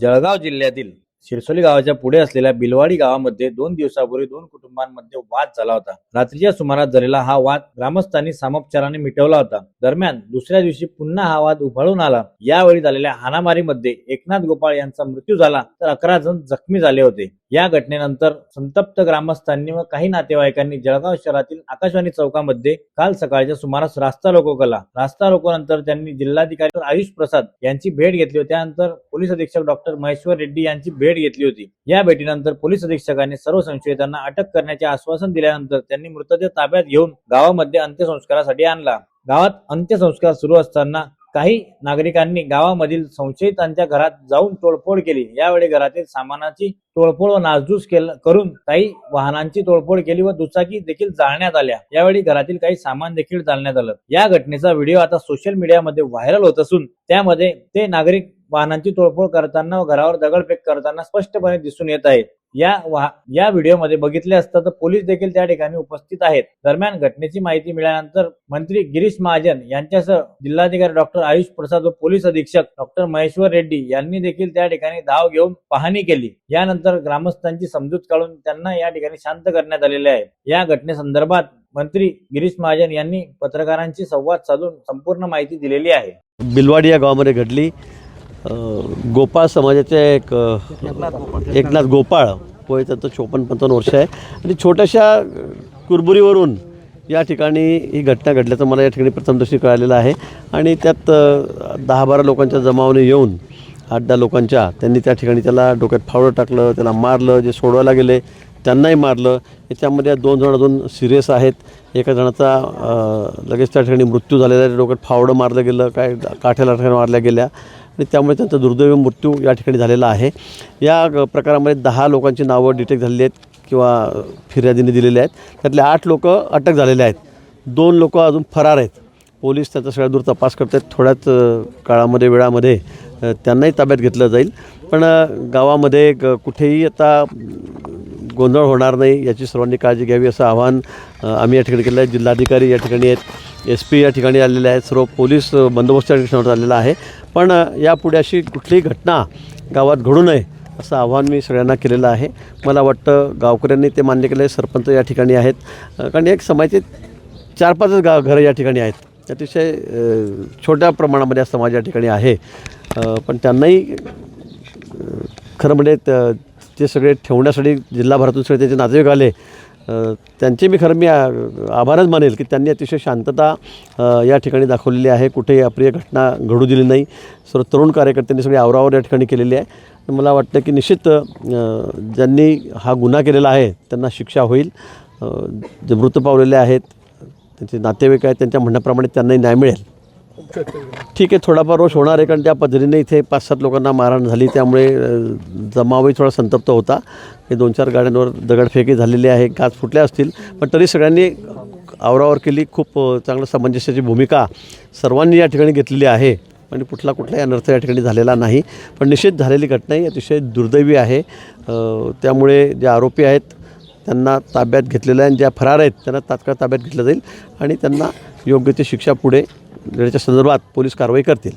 जळगाव जिल्ह्यातील शिरसोली गावाच्या पुढे असलेल्या बिलवाडी गावामध्ये दोन दिवसापूर्वी दोन कुटुंबांमध्ये वाद झाला होता. रात्रीच्या सुमारास झालेला हा वाद ग्रामस्थांनी सामोपचाराने मिटवला होता. दरम्यान दुसऱ्या दिवशी पुन्हा हा वाद उफाळून आला. यावेळी झालेल्या हाणामारीमध्ये एकनाथ गोपाळ यांचा मृत्यू झाला तर अकरा जण जखमी झाले होते. या घटनेनंतर संतप्त ग्रामस्थांनी व काही नातेवाईकांनी जळगाव शहरातील आकाशवाणी चौकामध्ये काल सकाळच्या सुमारास रास्ता रोको केला. रास्ता रोको नंतर त्यांनी जिल्हाधिकारी आयुष प्रसाद यांची भेट घेतली होती. त्यानंतर पोलीस अधीक्षक डॉक्टर महेश्वर रेड्डी यांची भेट घेतली होती. या भेटीनंतर पोलीस अधीक्षकांनी सर्व संशयितांना अटक करण्याचे आश्वासन दिल्यानंतर त्यांनी मृतदेह ताब्यात घेऊन गावामध्ये अंत्यसंस्कारासाठी आणला. गावात अंत्यसंस्कार सुरू असताना काही नागरिकांनी गावामधील संशयितांच्या घरात जाऊन तोडफोड केली. यावेळी घरातील सामानाची तोडफोड व नासधूस करून काही वाहनांची तोडफोड केली व दुचाकी देखील जाळण्यात आल्या. यावेळी घरातील काही सामान देखील जाळण्यात आलं. या घटनेचा व्हिडिओ आता सोशल मीडियामध्ये व्हायरल होत असून त्यामध्ये ते नागरिक वाहनांची तोडफोड करताना व घरावर दगडफेक करताना स्पष्टपणे दिसून येत आहेत या वा- या व्हिडिओमध्ये बघितले असता तर पोलीस देखील त्या ठिकाणी उपस्थित आहेत. दरम्यान घटनेची माहिती मिळाल्यानंतर मंत्री गिरीश महाजन यांच्यासह जिल्हाधिकारी डॉक्टर आयुष प्रसाद व पोलीस अधीक्षक डॉक्टर महेश्वर रेड्डी यांनी देखील त्या ठिकाणी धाव घेऊन पाहणी केली. यानंतर ग्रामस्थांची समजूत काढून त्यांना या ठिकाणी शांत करण्यात आलेले आहे. या घटनेसंदर्भात मंत्री गिरीश महाजन यांनी पत्रकारांशी संवाद साधून संपूर्ण माहिती दिलेली आहे. बिलवाडी या गावामध्ये घडली. गोपाळ समाजाचे एक एकनाथ गोपाळ वय त्यांचं चोपन्न पंचावन्न वर्ष आहे. आणि छोट्याशा कुरबुरीवरून या ठिकाणी ही घटना घडल्याचं मला या ठिकाणी प्रथमदर्शी कळालेलं आहे. आणि त्यात दहा बारा लोकांच्या जमावाने येऊन आठ दहा लोकांच्या त्यांनी त्या ठिकाणी त्याला डोक्यात फावडं टाकलं त्याला मारलं जे सोडवायला गेले त्यांनाही मारलं. याच्यामध्ये दोन जण अजून सिरियस आहेत. एका जणाचा लगेच त्या ठिकाणी मृत्यू झालेला आहे. डोक्यात फावडं मारलं गेलं काय काठ्याला ठिकाणी मारल्या गेल्या. आणि त्यामुळे त्यांचा दुर्दैवी मृत्यू या ठिकाणी झालेला आहे. या प्रकारामध्ये दहा लोकांची नावं डिटेक्ट झालेली आहेत किंवा फिर्यादीने दिलेले आहेत. त्यातले आठ लोक अटक झालेले आहेत. दोन लोक अजून फरार आहेत. पोलीस त्याचा सगळ्या दूर तपास करत आहेत. थोड्याच काळामध्ये वेळामध्ये त्यांनाही ताब्यात घेतलं जाईल. पण गावामध्ये ग- कुठेही आता गोंधळ होणार नाही याची सर्वांनी काळजी घ्यावी असं आवाहन आम्ही या ठिकाणी केलं आहे. जिल्हाधिकारी या ठिकाणी आहेत. एस पी या ठिकाणी आलेले आहेत. सर्व पोलीस बंदोबस्त या ठिकाणी आलेला आहे. पण यापुढे अशी कुठलीही घटना गावात घडू नये असं आव्हान मी सगळ्यांना केलेलं आहे. मला वाटतं गावकऱ्यांनी ते मान्य केलं आहे सरपंच या ठिकाणी आहेत. कारण एक समाजाचे चार पाचच गाव घरं या ठिकाणी आहेत. अतिशय छोट्या प्रमाणामध्ये हा समाज या ठिकाणी आहे. पण त्यांनाही खरं म्हणजे त- ते सगळे ठेवण्यासाठी जिल्हाभरातून सगळे त्याचे नातेवाईक आले. त्यांचे मी खरं मी आभारच मानेल की त्यांनी अतिशय शांतता या ठिकाणी दाखवलेली आहे. कुठेही अप्रिय घटना घडू दिली नाही. सर्व तरुण कार्यकर्त्यांनी सगळी आवरावर या ठिकाणी केलेली आहे. मला वाटतं की निश्चित ज्यांनी हा गुन्हा केलेला आहे त्यांना शिक्षा होईल. जे मृत पावलेले आहेत त्यांचे नातेवाईक आहेत त्यांच्या म्हणण्याप्रमाणे त्यांनाही न्याय मिळेल. ठीक आहे थोडाफार रोष होणार आहे कारण त्या पद्धतीने इथे पाच सात लोकांना मारहाण झाली. त्यामुळे जमावही थोडा संतप्त होता. हे दोन चार गाड्यांवर दगडफेकी झालेली आहे गाज फुटल्या असतील. पण तरी सगळ्यांनी आवरावर केली. खूप चांगलं सामंजस्याची भूमिका सर्वांनी या ठिकाणी घेतलेली आहे. आणि कुठला कुठलाही अनर्थ या ठिकाणी झालेला नाही. पण निश्चित झालेली घटना ही अतिशय दुर्दैवी आहे. त्यामुळे जे आरोपी आहेत त्यांना ताब्यात घेतलेलं आहे. आणि ज्या फरार आहेत त्यांना तात्काळ ताब्यात घेतलं जाईल. आणि त्यांना योग्य ती शिक्षा पुढे संदर्भात पोलीस कारवाई करतील.